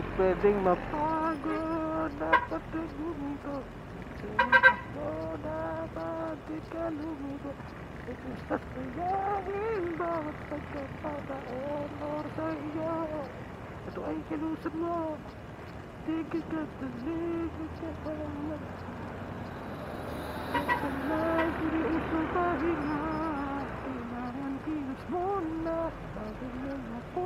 Di pwedeng mapagod Dapat lumunto Lumunto dapat di ka lumunto Sa sayangin bawat pagkakataon or sa iyo Ito ay kilusap mo Tigil ka taligid ka pala Kapag iniisang pahinga Kailangan kilos mo na. Bago mo makuha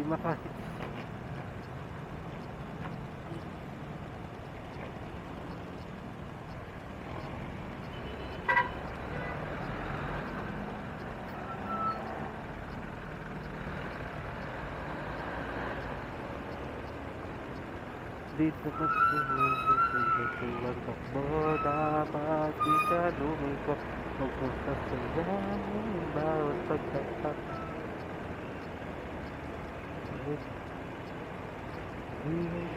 Di makahit Dito ka Tulang takbo Dapat di ka lumiko Magpunta sa langit Bawat pagkakataon Hindi ka Ano makukuha?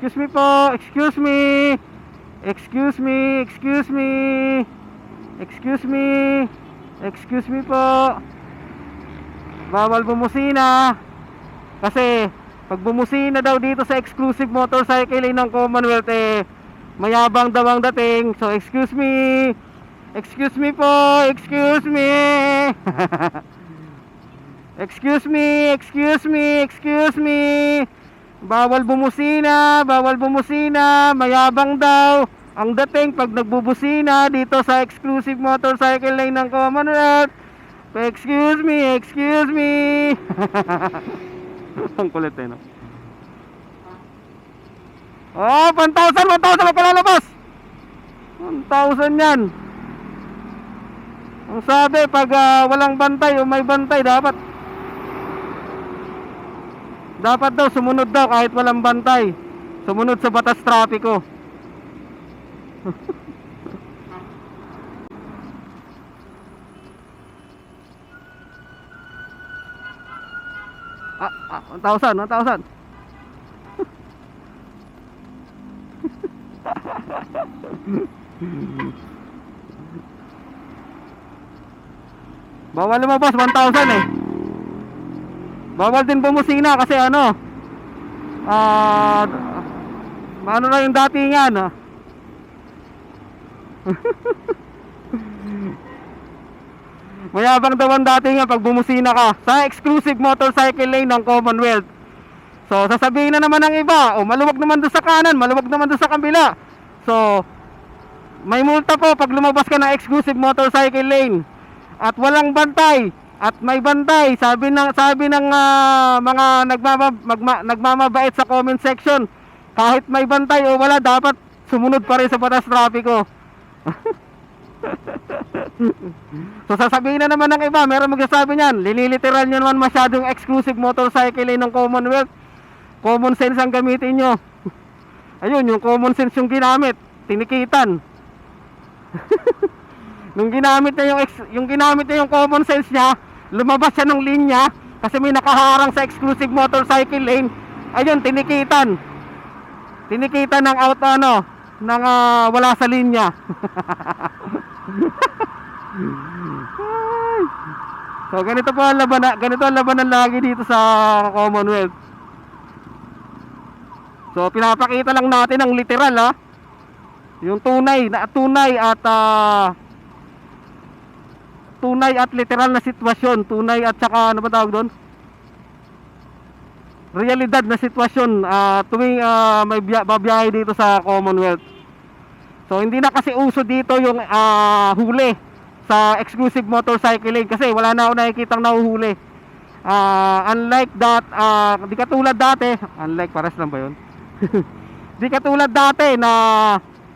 Excuse me po. Excuse me. Excuse me. Excuse me. Excuse me. Excuse me po. Bawal bumusina. Kasi pag bumusina daw dito sa exclusive motorcycle ng Commonwealth eh mayabang daw ang dating. So excuse me. Excuse me po. Excuse me. excuse me. Excuse me. Excuse me. Bawal bumusina, bawal bumusina, mayabang daw. Ang dating pag nagbubusina dito sa exclusive motorcycle lane ng Commonwealth. Excuse me, excuse me. Ang kulit eh, no? Oh, 1,000, 1,000 wag ka lalabas. 1,000 yan. Ang sabi, pag ah, walang bantay o may bantay, dapat dapat daw sumunod daw kahit walang bantay. Sumunod sa batas trapiko. ah, ah, 1,000, 1,000. Bawal lumabas, 1,000 eh. Bawal din bumusina kasi ano Ah Ano na yung datingan ah. Mayabang daw ang datingan pag bumusina ka Sa exclusive motorcycle lane ng Commonwealth. So sasabihin na naman ng iba O maluwag naman doon sa kanan Maluwag naman doon sa kabila. So May multa po pag lumabas ka ng exclusive motorcycle lane At walang bantay at may bantay sabi ng sabi ng ah, mga nagmama, magma, nagmamabait sa comment section. Kahit may bantay o wala dapat sumunod pa rin sa batas trapiko. So sasabihin na naman ng iba meron magsasabi niyan lililiteral nyo naman masyadong exclusive motorcycle ng Commonwealth. Common sense ang gamitin nyo ayun yung common sense yung ginamit tinikitan. Nung ginamit niya yung ex- yung ginamit niya yung common sense niya, lumabas siya ng linya kasi may nakaharang sa exclusive motorcycle lane. Ayun, tinikitan. Tinikitan ng out ano, ng ah, wala sa linya. So ganito po ang labanan, ganito ang labanan lagi dito sa Commonwealth. So pinapakita lang natin ang literal ha. Yung tunay, na tunay at ah, tunay at literal na sitwasyon, tunay at saka ano ba tawag doon? Realidad na sitwasyon ah, tuwing ah, may biya- babiyahe dito sa Commonwealth. So hindi na kasi uso dito yung ah, huli sa exclusive motorcycle lane kasi wala na ako nakikitang nahuhuli. Ah, unlike that, ah, di katulad dati, unlike pares lang ba yun? di katulad dati na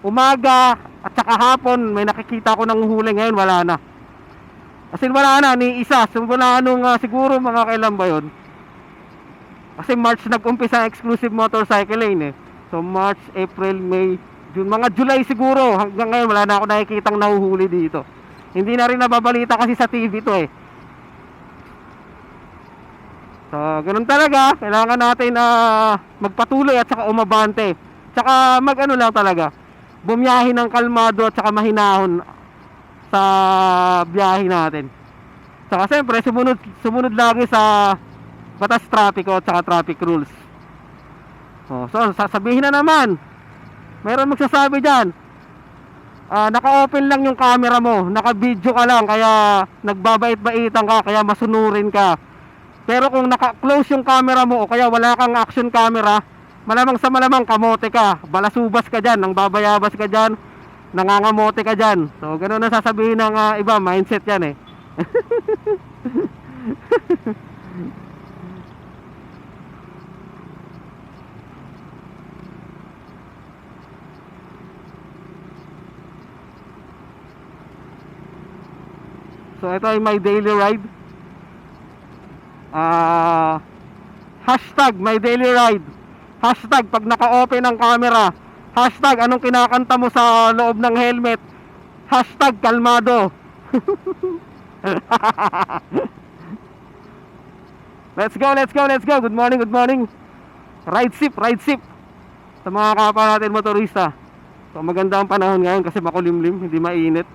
umaga at saka hapon may nakikita ko ng huli ngayon wala na. Kasi wala na ni isa, simula nung ah, siguro mga kailan ba yun? Kasi March nag-umpisa ang exclusive motorcycle lane eh. So March, April, May, June, mga July siguro hanggang ngayon wala na ako nakikitang nahuhuli dito. Hindi na rin nababalita kasi sa TV to eh. So, ganun talaga. Kailangan natin na magpatuloy at saka umabante. Tsaka mag-ano lang talaga. Bumiyahe ng kalmado at saka mahinahon sa biyahe natin. Tsaka siyempre, sumunod, sumunod lagi sa batas trapiko at saka traffic rules. Oh, so, sasabihin na naman. Meron magsasabi dyan. Ah, naka-open lang yung camera mo, naka-video ka lang kaya nagbabait-baitan ka kaya masunurin ka. Pero kung naka-close yung camera mo o kaya wala kang action camera, malamang sa malamang kamote ka, balasubas ka diyan, nang babayabas ka diyan, nangangamote ka diyan. So ganoon na sasabihin ng ah, iba, mindset 'yan eh. So ito ay my daily ride. Ah hashtag my daily ride. Hashtag pag naka-open ang camera. Hashtag anong kinakanta mo sa loob ng helmet. Hashtag kalmado. let's go, let's go, let's go. Good morning, good morning. Ride sip, ride sip. Sa mga kapwa natin motorista. So maganda ang panahon ngayon kasi makulimlim, hindi mainit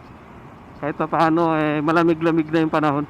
kahit pa paano eh, malamig-lamig na yung panahon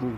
嗯。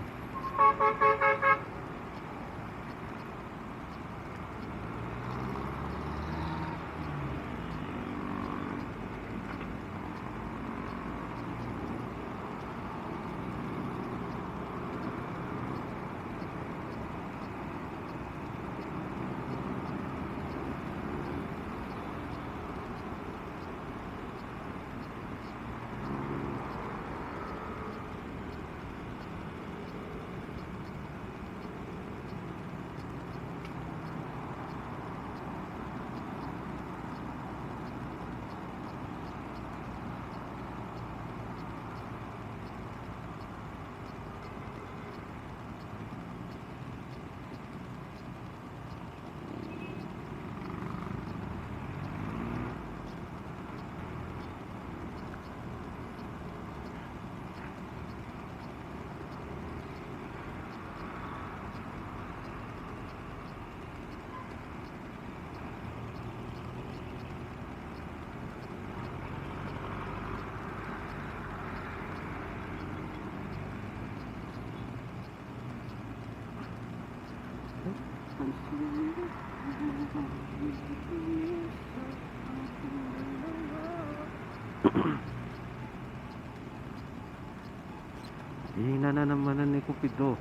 Hina na naman ni Cupido.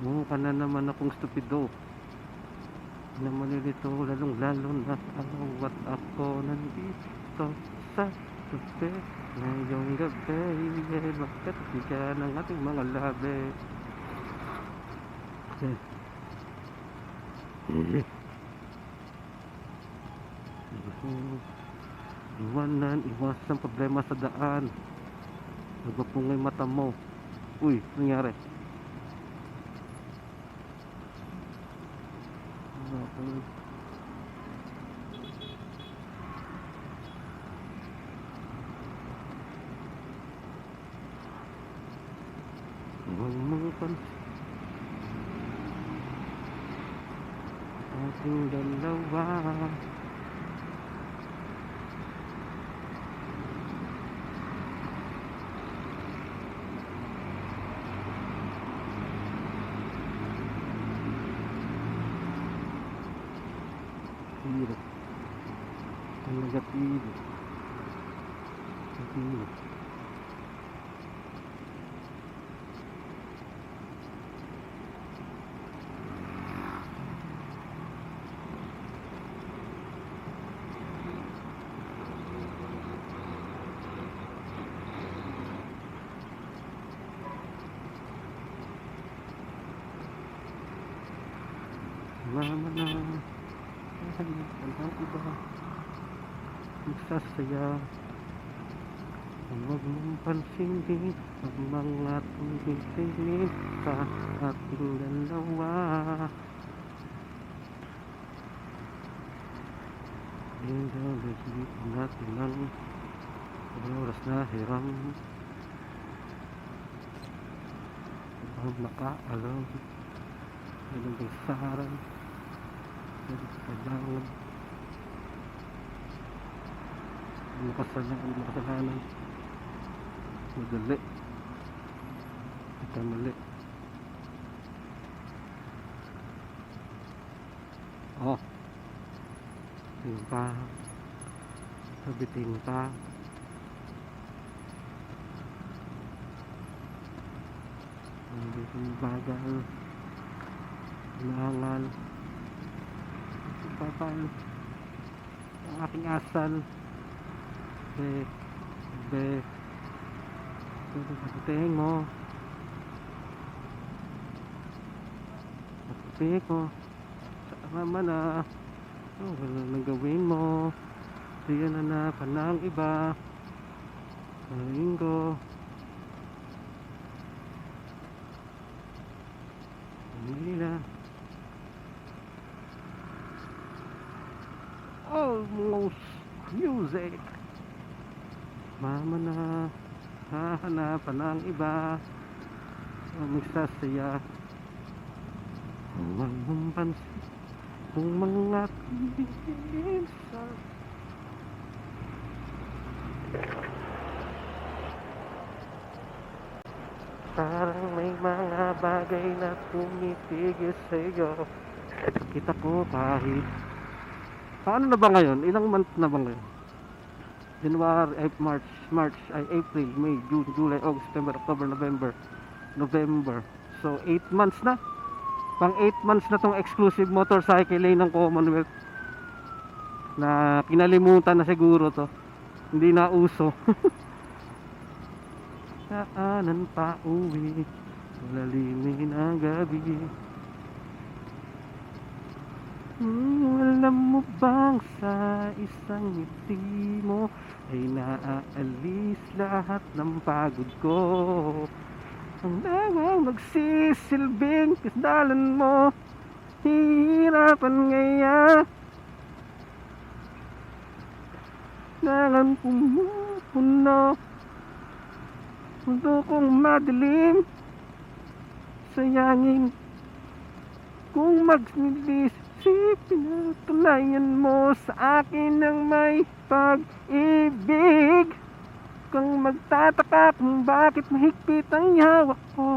Mukha na naman akong stupido. Na malilito lalong lalo na awat ako nandito sa tupe. Ngayong gabi, eh, bakit ka ng ating mga labi? Eh. Mhm. Iwanan, iwasan problema sa daan. Nagpapungay mata mo. Uy, nangyari? Ano? Huwag mong pansin Ating dalawa Mama na Ang ang iba Magsasaya Huwag mong pansinin Ang mga tumitingin Sa ating dalawa Hindi Nagigit natin ang Oras na hiram Ang nakaalam Ang basaran Kailangan makasalanan makasalanan madali ito mali oh timpa sabi timpa hindi kong bagal kailangan papal ang aking asal be be sagutin mo. Sagutin ko sama man na oh, wala nang gawin mo. Siya na na pa ng iba. Maling ko music mama na hahanapan ng iba. O magsasaya huwag mong pansin kung mga sa parang may mga bagay na tumitigil sa'yo. Kita ko kahit Paano na ba ngayon? Ilang month na ba ngayon? January, ay, March, March, ay April, May, June, July, August, September, October, November, November. So, 8 months na. Pang 8 months na tong exclusive motorcycle lane ng Commonwealth. Na kinalimutan na siguro to. Hindi na uso. Kaanan pa uwi. Malalimin ang gabi. Hmm, alam mo bang sa isang ngiti mo ay naaalis lahat ng pagod ko? Ang nawang magsisilbing kasdalan mo Hihirapan ngaya. Nalan pumupuno Mundo kong madilim. Sayangin kung magsilis si pinatunayan mo sa akin ng may pag-ibig. Kung magtataka kung bakit mahigpit ang yawa ko.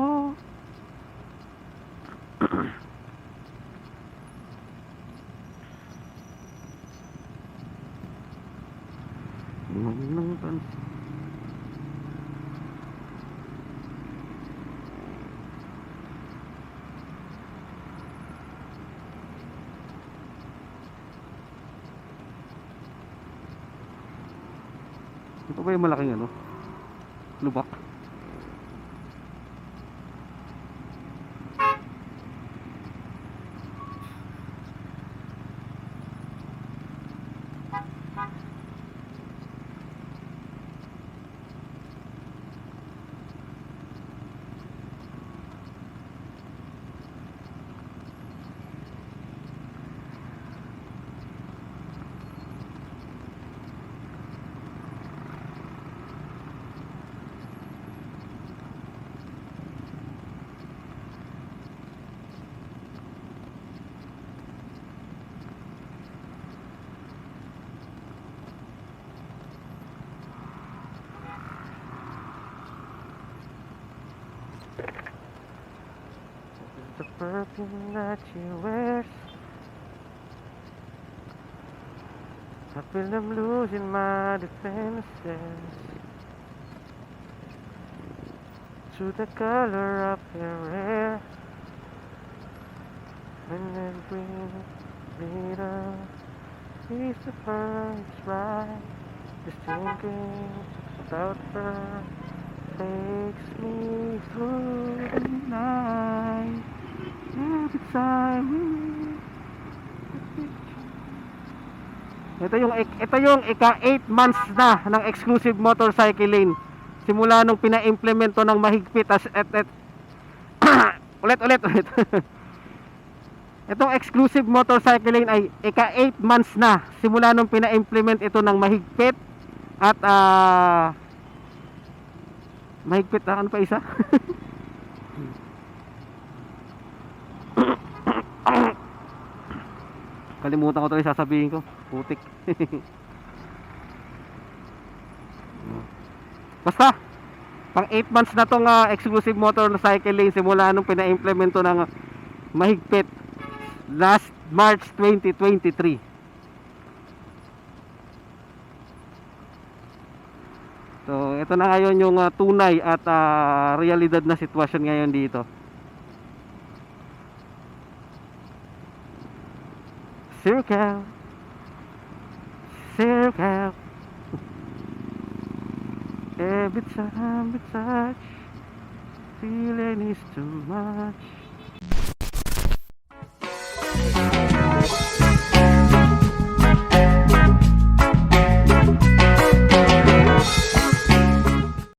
Huwag nang pansin Ito ba yung malaking ano? Lubak? Perfume that she wears I feel I'm losing my defenses To the color of her hair. And then green leader He's the first right? Just thinking about her Takes me through the night Every time Ito yung ito yung ika 8 months na ng exclusive motorcycle lane. Simula nung pina-implemento ng mahigpit as et, et ulit ulit ulit. Itong exclusive motorcycle lane ay ika 8 months na simula nung pina-implement ito ng mahigpit at ah mahigpit na ano pa isa? Kalimutan ko tuloy sasabihin ko. Putik. Basta, pang 8 months na tong ah, exclusive motorcycle lane simula nung pina-implemento ng ah, mahigpit last March 2023. So, ito na ngayon yung ah, tunay at ah, realidad na sitwasyon ngayon dito. Circle. Circle. Every time we touch, feeling is too much.